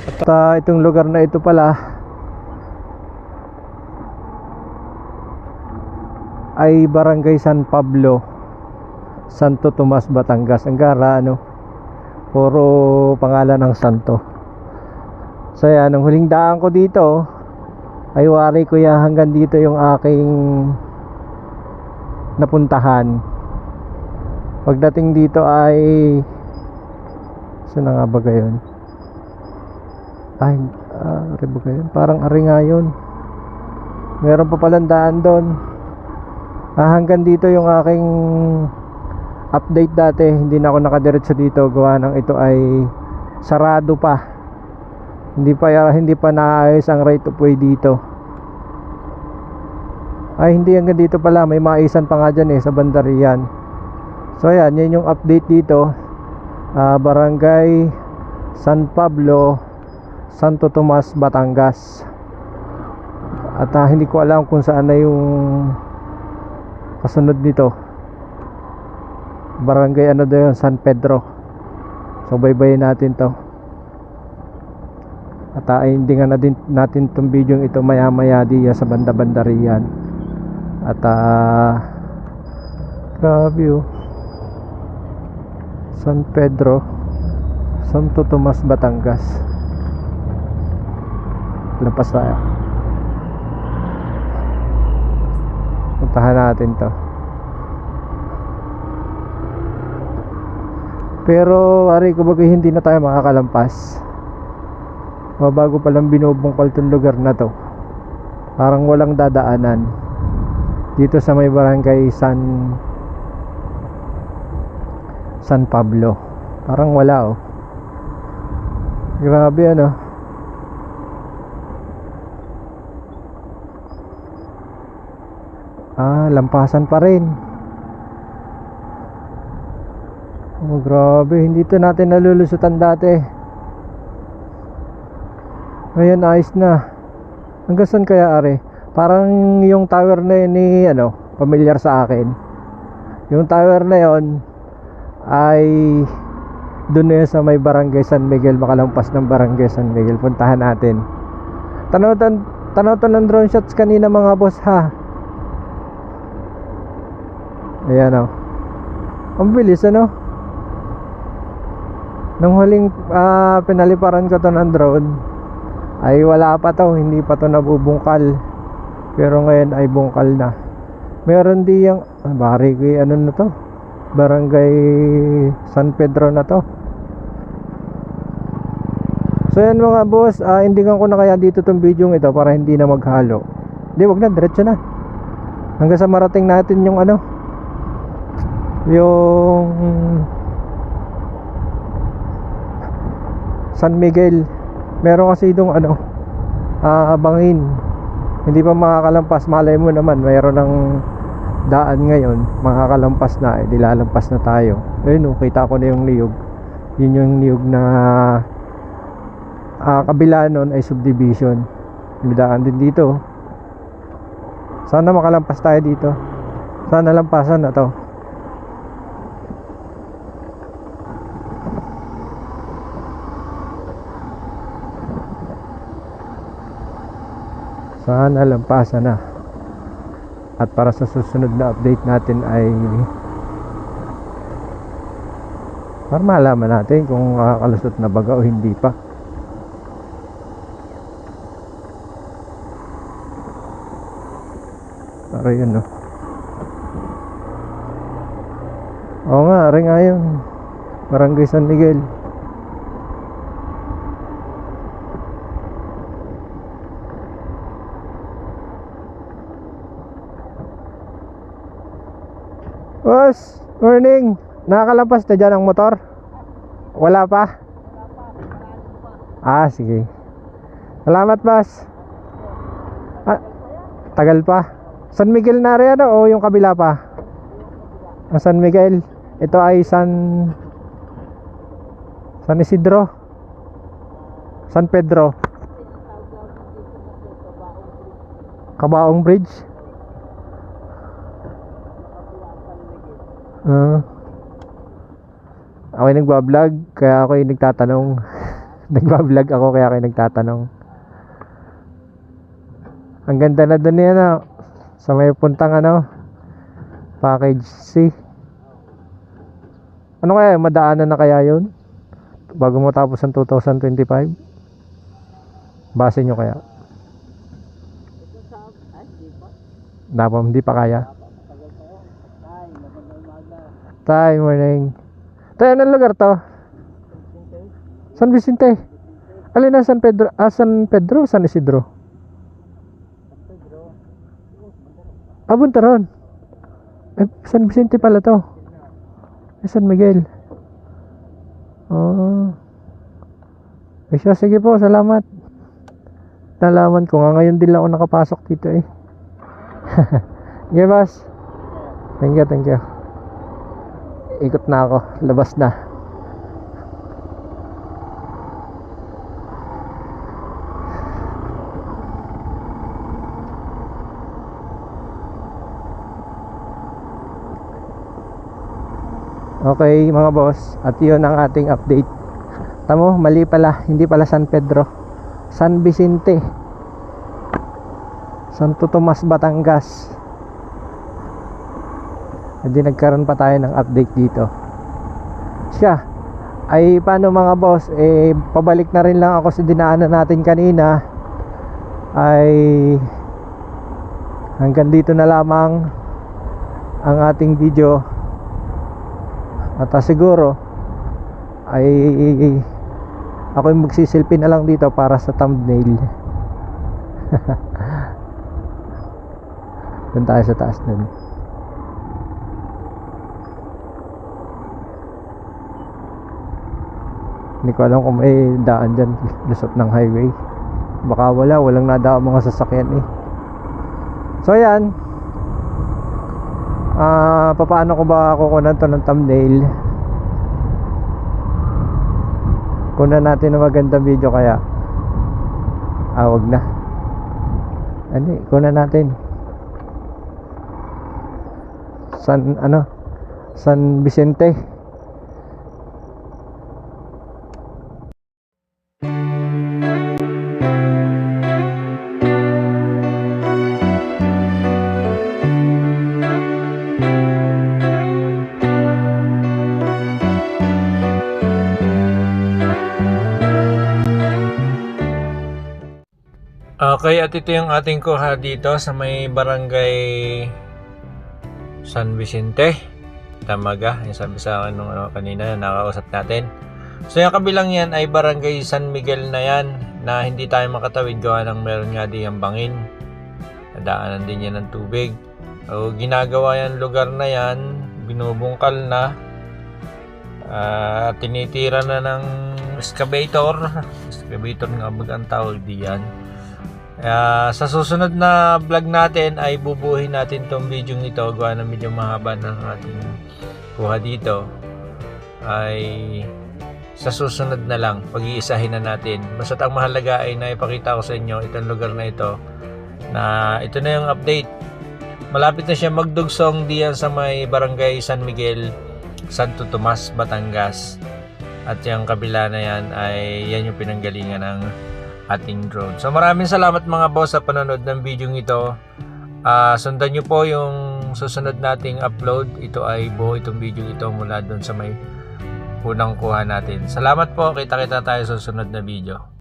At ah, itong lugar na ito pala ay Barangay San Pablo, Santo Tomas, Batangas. Ang gara ano, puro pangalan ng santo. So yan, ang huling daan ko dito ay wari ko yan hanggang dito yung aking napuntahan. Pagdating dito ay saan na nga ba gayon? Ay, ah, ari ba gayon? Parang ari nga yun. Meron pa palang daan doon. Ah, hanggang dito yung aking update dati. Hindi na ako nakadiretso dito. Gawa ng ito ay sarado pa. Hindi pa hindi pa naayos ang right of way dito. Ay, hindi hanggang dito pala. May maisan pa nga dyan eh, sa bandarian. So, ayan. Yan yung update dito. Ah, Barangay San Pablo, Santo Tomas, Batangas. At ah, hindi ko alam kung saan na yung kasunod nito. Barangay ano daw yun, San Pedro. So, baybayin natin to. At ah, hindi nga na din, natin itong video ito maya maya diya sa banda-banda riyan. At ah grabe oh. San Pedro Santo Tomas, Batangas. Lampas tayo. Puntahan natin to. Pero, ari ko bagay hindi na tayo makakalampas. Mabago palang binubungkal tong lugar na to. Parang walang dadaanan. Dito sa may barangay San San Pablo. Parang wala oh. Grabe ano. Ah, lampasan pa rin. Oh, grabe. Hindi to natin nalulusutan dati. Ngayon, ayos na. Hanggang saan kaya, are? Parang yung tower na yun ni, ano, pamilyar sa akin. Yung tower na yon ay doon na sa may barangay San Miguel makalampas ng barangay San Miguel puntahan natin tanaw tan tanaw to ng drone shots kanina mga boss ha ayan o ang bilis ano? Nung huling ah, pinaliparan ko to ng drone ay wala pa to hindi pa to nabubungkal. Pero ngayon ay bungkal na. Meron di yung ah, bari ko ano na to barangay San Pedro na to. So yan mga boss uh, indigan ko na kaya dito tong video ito para hindi na maghalo. Hindi wag na diretso na. Hanggang sa marating natin yung ano yung San Miguel. Meron kasi itong ano ah, bangin. Hindi pa makakalampas. Malay mo naman mayroon ng daan ngayon. Makakalampas na eh dilalampas na tayo. Ayun oh, kita ko na yung niyog yun yung niyog na ah, kabila nun ay subdivision. May daan din dito. Sana makalampas tayo dito. Sana lampasan na to sana lampasan na? At para sa susunod na update natin ay para malaman natin kung makakalusot na baga o hindi pa. Para yun no? Oo nga rin nga barangay San Miguel Boss, morning. Nakakalampas na dyan ang motor? Wala pa? Ah, sige. Salamat, boss. Ah, tagal pa. San Miguel na rin ano o yung kabila pa? Ang San Miguel. Ito ay San San Isidro. San Pedro. Kabaong Bridge. Ah. ako yung nagbablog, kaya ako yung nagtatanong. Nagbablog ako kaya kayo nagtatanong. Ang ganda na doon yan ah. Sa may puntang ano, package C. Ano kaya, madaanan na kaya yun? Bago matapos ang 2025? Base nyo kaya? Dapat hindi pa kaya. Tay, morning. Tay, anong lugar to? San Vicente. Alin na San Pedro? Ah, San Pedro San Isidro? Ah, Buntaron. Eh, San Vicente pala to. Eh, San Miguel. Oh. Eh, sige po, salamat. Nalaman ko nga ngayon din lang ako nakapasok dito eh. Okay, boss. Thank you, thank you. Ikot na ako. Labas na. Okay mga boss. At yun ang ating update. Tamo mali pala. Hindi pala San Pedro. San Vicente. Santo Tomas Batangas Hindi nagkaroon pa tayo ng update dito Siya Ay paano mga boss Eh pabalik na rin lang ako sa dinaanan natin kanina Ay Hanggang dito na lamang Ang ating video at ah, siguro ay ako yung magsisilpi na lang dito para sa thumbnail. Doon tayo sa taas nun. Hindi ko alam kung may daan dyan lusot ng highway. Baka wala, walang nadaan mga sasakyan eh. So ayan, Ah, papaano ko ba kukunan to ng thumbnail? Kunan natin ng magandang video kaya. Ah, wag na. Ano, kunan natin. San ano? San Vicente. Okay, at ito yung ating kuha dito sa may barangay San Vicente. Tamaga, yung sabi sa akin nung ano, kanina, nakausap natin. So yung kabilang yan ay barangay San Miguel na yan na hindi tayo makatawid gawa ng meron nga di ang bangin. Nadaanan din yan ng tubig. So ginagawa yan lugar na yan, binubungkal na. at tinitira na ng excavator. excavator nga baga ang tawag diyan. Kaya sa susunod na vlog natin ay bubuhin natin tong video ito gawa na medyo mahaba ng ating kuha dito. Ay sa susunod na lang pag-iisahin na natin. Basta ang mahalaga ay naipakita ko sa inyo itong lugar na ito na ito na yung update. Malapit na siya magdugsong diyan sa may barangay San Miguel Santo Tomas, Batangas. At yung kabila na yan ay yan yung pinanggalingan ng ating drone. So maraming salamat mga boss sa panonood ng video ito. Ah, sundan nyo po yung susunod nating upload. Ito ay buo itong video ito mula doon sa may unang kuha natin. Salamat po. Kita-kita tayo sa susunod na video.